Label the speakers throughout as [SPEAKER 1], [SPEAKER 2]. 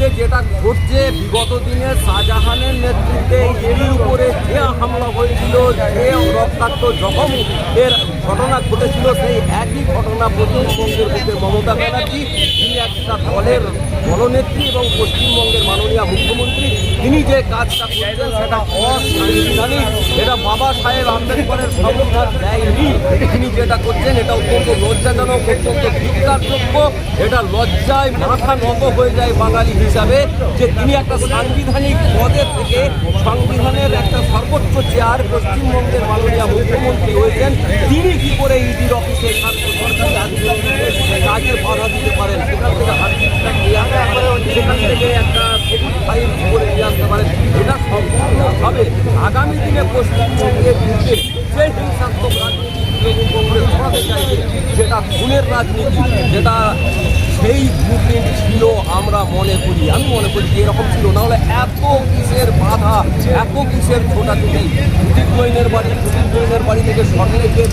[SPEAKER 1] নেতৃত্বে যেটা ঘটছে, বিগত দিনে শাহজাহানের নেতৃত্বে এর উপরে যে হামলা হয়েছিল, যে রক্তাক্ত জখম এর ঘটনা ঘটেছিল, সেই একই ঘটনা পশ্চিমবঙ্গের বুকে মমতা ব্যানার্জি, তিনি একটা দলের দলনেত্রী এবং পশ্চিমবঙ্গের মাননীয় মুখ্যমন্ত্রী, তিনি যে কাজটা করছেন সেটা অসাংবিধানিক, এটা বাবা সাহেব আম্বেদকরের সংবিধান দেয়নি, তিনি যেটা করছেন, এটা অত্যন্ত লজ্জাজনক, অত্যন্ত ধিক্কারযোগ্য এটা লজ্জায় মাথা নত হয়ে যায় বাঙালি হিসাবে যে তিনি একটা সাংবিধানিক পদের থেকে সংবিধানের একটা সর্বোচ্চ চেয়ার পশ্চিমবঙ্গের মাননীয় মুখ্যমন্ত্রী হয়েছেন। তিনি কি করে ইডির অফিসে কাজের বাধা দিতে পারেন? সেখান থেকে সেখান থেকে একটা নিয়ে আসতে পারেন। এটা আগামী দিনে পশ্চিমবঙ্গের বুকে যে হিংসাত্মক রাজনীতি তৃণমূল কংগ্রেস চাইছে যেটা খুনের রাজনীতি, যেটা সেই দুদিন ছিল আমরা মনে করি। আমি মনে করি যে এরকম ছিল। না হলে এত কিসের বাধা, এত কিসের ছোটাছুটি? সুদীপ জৈনের বাড়ি সুদীপ জৈনের বাড়ি থেকে সরলেকের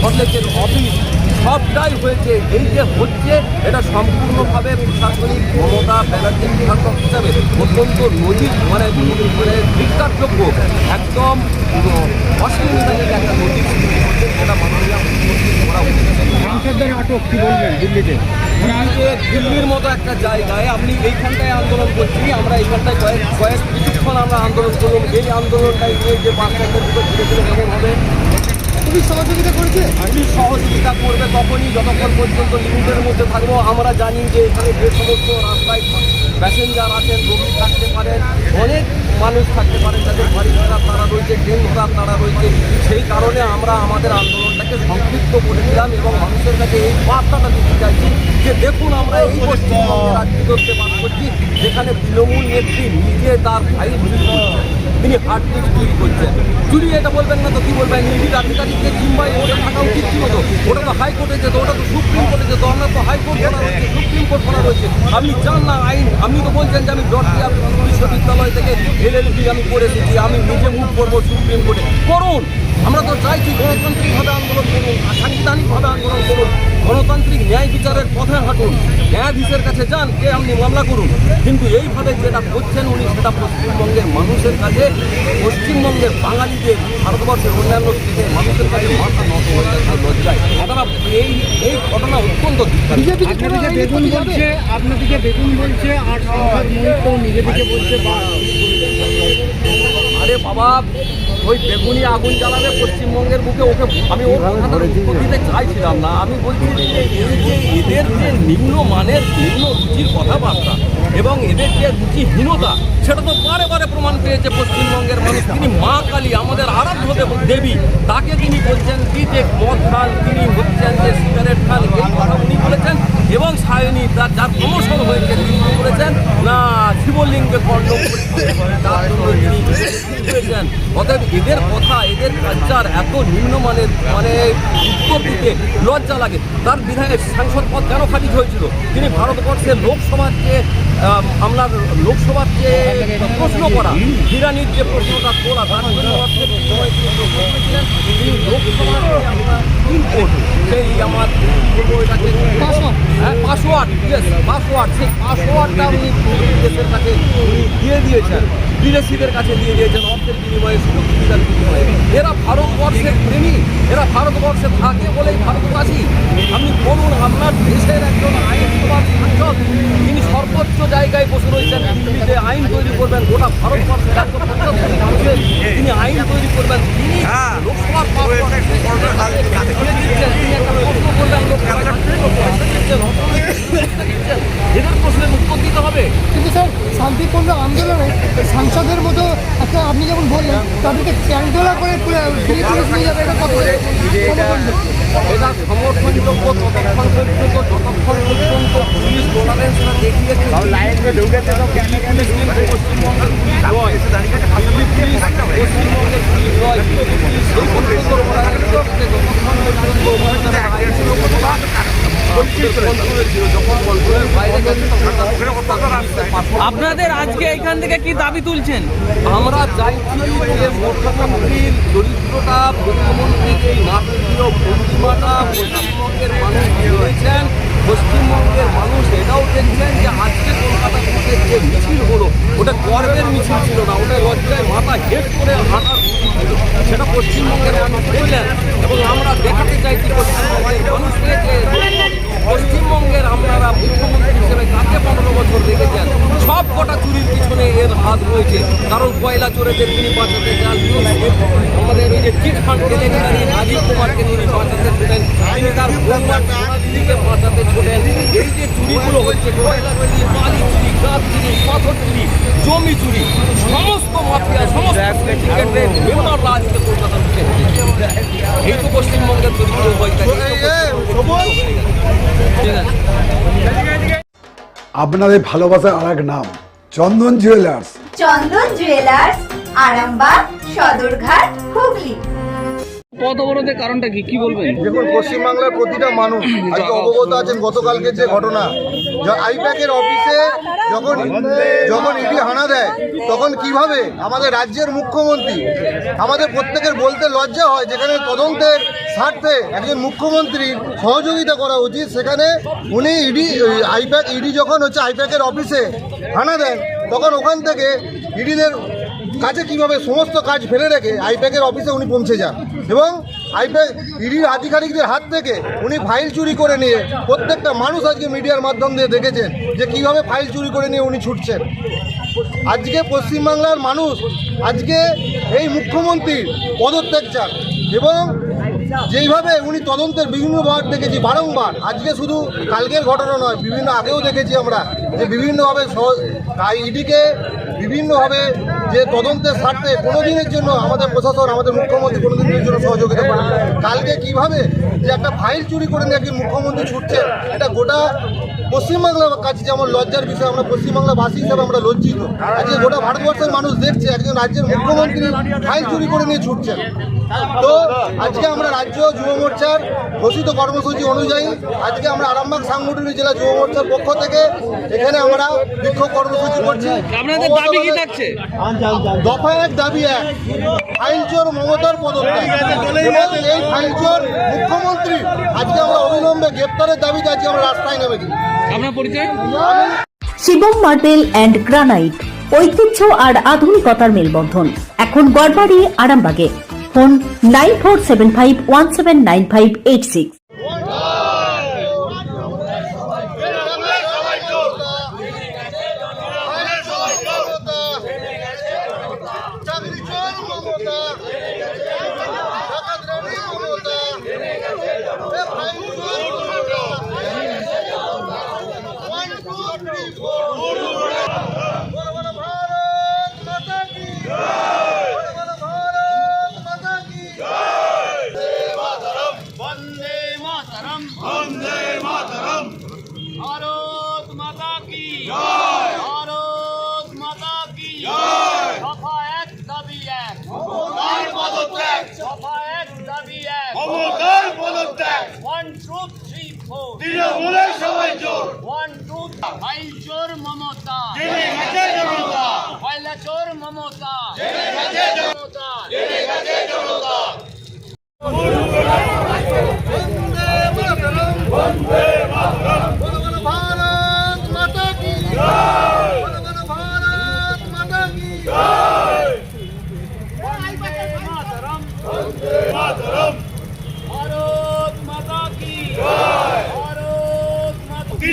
[SPEAKER 1] সরলেকের অফিস সবটাই হয়েছে। এই যে হচ্ছে এটা সম্পূর্ণভাবে প্রশাসনিক মমতা ব্যানার্জি প্রশাসক হিসাবে অত্যন্ত নজির মানে মানে ধিক্কারযোগ্য একদম অসংবিধানিক একটা নজির মাননীয়
[SPEAKER 2] আটক কি বলবেন দিল্লিতে?
[SPEAKER 1] দিল্লিতে দিল্লির মতো একটা জায়গায় আপনি এইখানটায় আন্দোলন করছি আমরা এইখানটায় কয়েক কয়েক কিছুক্ষণ আমরা আন্দোলন করলাম। এই আন্দোলনটাই নিয়ে যে বাচ্চাদের ভিতর হবে
[SPEAKER 2] পুলিশ সহযোগিতা করেছে?
[SPEAKER 1] পুলিশ সহযোগিতা করবে তখনই যতক্ষণ পর্যন্ত লিমিটের মধ্যে থাকব। আমরা জানি যে এখানে যে সমস্ত রাস্তায় প্যাসেঞ্জার আছেন, রোগী থাকতে পারেন, অনেক মানুষ থাকতে পারেন, যাদের বাড়ি ভাড়া তারা রয়েছে, ট্রেন ভাড়া তারা রয়েছে। সেই কারণে আমরা আমাদের আন্দোলনটাকে সংক্ষিপ্ত করে দিলাম এবং মানুষের কাছে এই বার্তাটা দিতে চাইছি যে দেখুন আমরা এই পশ্চিমবঙ্গে করতে বাস করছি যেখানে তৃণমূল নেত্রী নিজে তার ভাই তিনি হার্টবিট চুরি করছেন চুরি এটা বলবেন না তো কি বলবেন? ইডির আধিকারিকদের জিম্বাই ওটা থাকা উচিত ছিল তো ওটা তো হাইকোর্টে যেত, ওটা তো সুপ্রিম কোর্টে যেত, আমরা তো হাইকোর্ট করা রয়েছে সুপ্রিম কোর্ট করা রয়েছে আপনি চান না আইন, আপনি তো বলছেন যে আমি জর্জিয়া বিশ্ববিদ্যালয় থেকে এলএলবি আমি করে এসেছি, আমি নিজে মুখ করব সুপ্রিম কোর্টে। করুন! আমরা তো চাইছি গণতান্ত্রিকভাবে আন্দোলন করুন সাংবিধানিকভাবে আন্দোলন করুন। গণতান্ত্রিক ন্যায় বিচারের পথে হাঁটুন। ন্যায়াধীশের কাছে যান কে আপনি মামলা করুন। কিন্তু এইভাবে যেটা করছেন উনি সেটা পশ্চিমবঙ্গের মানুষের কাছে পশ্চিমবঙ্গের বাঙালিদের ভারতবর্ষের অন্যান্য দেশের মানুষের কাছে মাথা নত হয়ে যায় লজ্জায়। তারা এই এই ঘটনা অত্যন্ত
[SPEAKER 2] আপনাদেরকে বেগুন বলছে আপনাদেরকে বেগুন বলছে আর নিজেদেরকে বলছে
[SPEAKER 1] আরে বাবা ওই বেগুনি আগুন জ্বালাবে পশ্চিমবঙ্গের বুকে ওকে আমি ওর কথাটা দিতে চাইছিলাম না। আমি বলছি যে এই যে এদের যে নিম্ন মানের নিম্ন রুচির কথাবার্তা এবং এদের যে রুচিহীনতা সেটা তো প্রমাণ পেয়েছে পশ্চিমবঙ্গের মানুষ। তিনি মা কালী, আমাদের আরাধ্য দেব- তাকে তিনি বলছেন, কি যে মদ খান তিনি হচ্ছেন যে সিগারেট খান এই কথা উনি বলেছেন এবং সায়নী, তার যার প্রমোশন হয়েছে, তিনি বলেছেন, না, শিবলিঙ্গে কর্ণ তিনি অতএব এদের কথা, এদের কালচার এত নিম্নমানের মানে উত্তর দিতে লজ্জা লাগে। তার বিধায়ক সাংসদ পদ কেন খারিজ হয়েছিল? তিনি ভারতবর্ষের লোকসভার যে আমরা লোকসভার যে প্রশ্ন করা হিরানির যে প্রশ্নটা তোলা তার জন্য লোকসভার আমরা সেই আমার এটাকে হ্যাঁ পাসওয়ার্ড ইয়েস পাসওয়ার্ড সেই পাসওয়ার্ডটা উনি দেশের কাছে উনি দিয়ে দিয়েছেন বিদেশিদের কাছে দিয়ে দিয়েছেন অর্থের বিনিময়ে সুযোগ সুবিধার বিনিময়ে। এরা ভারতবর্ষের প্রেমী এরা ভারতবর্ষে থাকে বলেই ভারতবাসী। আপনি বলুন আপনার দেশের একজন আইনসভার সাংসদ তিনি সর্বোচ্চ জায়গায় বসে রয়েছেন দিল্লিতে আইন তৈরি করবেন গোটা ভারতবর্ষের একশো পঁচাত্তর তিনি আইন তৈরি করবেন তিনি লোকসভার পাসওয়ার্ড দিয়ে দিচ্ছেন তিনি একটা প্রশ্ন করবেন লোকসভায় পয়সা দিচ্ছেন অর্থনৈতিক দিচ্ছেন এদের প্রশ্নের উত্তর দিতে হবে
[SPEAKER 2] কিন্তু স্যার শান্তিপূর্ণ আন্দোলনে সাংসদের মতো একটা আপনি যেমন বললেন তাদেরকে চ্যাংদোলা করে তুলে পুলিশ নিয়ে যাবে এটা
[SPEAKER 1] এটা সমর্থনযোগ্য ততক্ষণ পর্যন্ত যতক্ষণ পর্যন্ত পুলিশ পুলিশ কিন্তু পশ্চিমবঙ্গের পুলিশ নয়। পুলিশ যতক্ষণ পর্যন্ত
[SPEAKER 3] আপনাদের আজকে এখান থেকে কি দাবি তুলছেন?
[SPEAKER 1] আমরা চাইছি যে মুখ্যমন্ত্রীর দরিদ্রতা মুখ্যমন্ত্রীর এই পশ্চিমবঙ্গের মানুষ রয়েছেন। পশ্চিমবঙ্গের মানুষ এটাও দেখছেন যে আজকে কলকাতা যে মিছিল হলো, ওটা গর্বের মিছিল ছিল না, ওটা লজ্জায় মাথা হেট করে হাঁটার মিছিল ছিল সেটা পশ্চিমবঙ্গের মানুষ দেখলেন এবং আমরা দেখাতে চাইছি পশ্চিমবঙ্গের মানুষকে যে পশ্চিমবঙ্গের আপনারা মুখ্যমন্ত্রী হিসেবে কাকে পনেরো বছর দেখেছেন সব কটা চুরির পিছনে রয়েছে। কারণ কয়লা চোরেদের তিনি বাঁচাতে চান আমাদের ওই যে চিট ফান্ড কেলেঙ্কারি রাজীব কুমারকে তিনি বাঁচাতে ছোটেন তিনি তার সোনাদিদিকে বাঁচাতে ছোটেন এই যে চুরিগুলো হচ্ছে কয়লা চুরি, বালি চুরি, গাছ চুরি, পাথর চুরি, জমি চুরি, সমস্ত মাফিয়া, সমস্ত সিন্ডিকেটের মেম্বাররা আজকে কলকাতা থেকে এই তো পশ্চিমবঙ্গের দরিদ্র
[SPEAKER 4] আপনাদের ভালোবাসার আর এক নাম, চন্দন জুয়েলার্স।
[SPEAKER 5] চন্দন জুয়েলার্স আরামবাগ সদরঘাট হুগলি।
[SPEAKER 3] পথ অবরোধের কারণটা কি? কি বলবেন?
[SPEAKER 6] দেখুন পশ্চিমবাংলার প্রতিটা মানুষ আজকে অবগত আছেন গতকালকে যে ঘটনা আইপ্যাকের অফিসে যখন যখন ইডি হানা দেয় তখন কীভাবে আমাদের রাজ্যের মুখ্যমন্ত্রী আমাদের প্রত্যেকের বলতে লজ্জা হয় যেখানে তদন্তের স্বার্থে একজন মুখ্যমন্ত্রীর সহযোগিতা করা উচিত সেখানে উনি ইডি আইপ্যাক ইডি যখন হচ্ছে আইপ্যাকের অফিসে হানা দেন তখন ওখান থেকে ইডিদের কাছে কীভাবে সমস্ত কাজ ফেলে রেখে আইপ্যাকের অফিসে উনি পৌঁছে যান। এবং আইপ্যাক, ইডির আধিকারিকদের হাত থেকে উনি ফাইল চুরি করে নিয়ে প্রত্যেকটা মানুষ আজকে মিডিয়ার মাধ্যম দিয়ে দেখেছেন যে কীভাবে ফাইল চুরি করে নিয়ে উনি ছুটছেন। আজকে পশ্চিমবাংলার মানুষ আজকে এই মুখ্যমন্ত্রীর পদত্যাগ চান এবং যেইভাবে উনি তদন্তের বিভিন্নবার দেখেছি, বারংবার। আজকে শুধু কালকের ঘটনা নয়, বিভিন্ন আগেও দেখেছি আমরা যে বিভিন্নভাবে ইডিকে বিভিন্নভাবে যে তদন্তের স্বার্থে দিনের জন্য আমাদের প্রশাসন, আমাদের মুখ্যমন্ত্রী দিনের জন্য সহযোগিতা করেন কালকে কীভাবে যে একটা ফাইল চুরি করে নিয়ে একজন মুখ্যমন্ত্রী ছুটছেন এটা গোটা পশ্চিমবাংলার কাছে যেমন লজ্জার বিষয়, আমরা পশ্চিমবাংলাবাসী হিসাবে আমরা লজ্জিত। আজকে গোটা ভারতবর্ষের মানুষ দেখছে, একজন রাজ্যের মুখ্যমন্ত্রী ফাইল চুরি করে নিয়ে ছুটছেন। তো আজকে আমরা রাজ্য যুব মোর্চার ঘোষিত কর্মসূচি অনুযায়ী আজকে আমরা আরামবাগ সাংগঠনিক জেলা যুব মোর্চার পক্ষ থেকে এখানে আমরা বিক্ষোভ কর্মসূচি করছি।
[SPEAKER 3] আপনাদের দাবি কি থাকছে?
[SPEAKER 6] দফা এক দাবি এক। ফাইল চোর মমতার পদত্যাগ। এই ফাইল চোর মুখ্যমন্ত্রী আজকে আমরা অবিলম্বে গ্রেপ্তারের দাবিতে আজকে আমরা রাস্তায় নেমেছি
[SPEAKER 3] আপনার পরিচয়?
[SPEAKER 7] শিবম মার্বেল অ্যান্ড গ্রানাইট ঐতিহ্য আর আধুনিকতার মেলবন্ধন। এখন গড়বাড়ি আরামবাগে। Phone nine four seven five one seven nine five eight six
[SPEAKER 6] চাকরি চোর মমতা ডাকাতরানি মমতা এ ফাইল চোর Mamata one two three four বড় বড় ভারত মাতা কি বড় বড় ভারত মাতা কি
[SPEAKER 8] বন্দে মাতরম বন্দে মাতরম ভারত মাতা কি? ভারত মাতা কি? দফা এক দাবি এক।
[SPEAKER 9] পদত্যাগ।
[SPEAKER 8] দফা এক দাবি এক।
[SPEAKER 9] মমতার পদত্যাগ।
[SPEAKER 8] ওয়ান টু থ্রি ফোর
[SPEAKER 9] তৃণমূলের সবাই চোর
[SPEAKER 8] ওয়ান টু ফাইল চোর মমতা।
[SPEAKER 9] জেনে গেছে জনতা।
[SPEAKER 8] কয়লা চোর মমতা।
[SPEAKER 9] জেনে গেছে জন-
[SPEAKER 8] মমতা।
[SPEAKER 9] জেনে গেছে জনতা
[SPEAKER 6] বড় বড় ভারত মাতা কি বড় বড় ভারত মাতা কি
[SPEAKER 8] মাতরম ভারত মাতা কি ভারত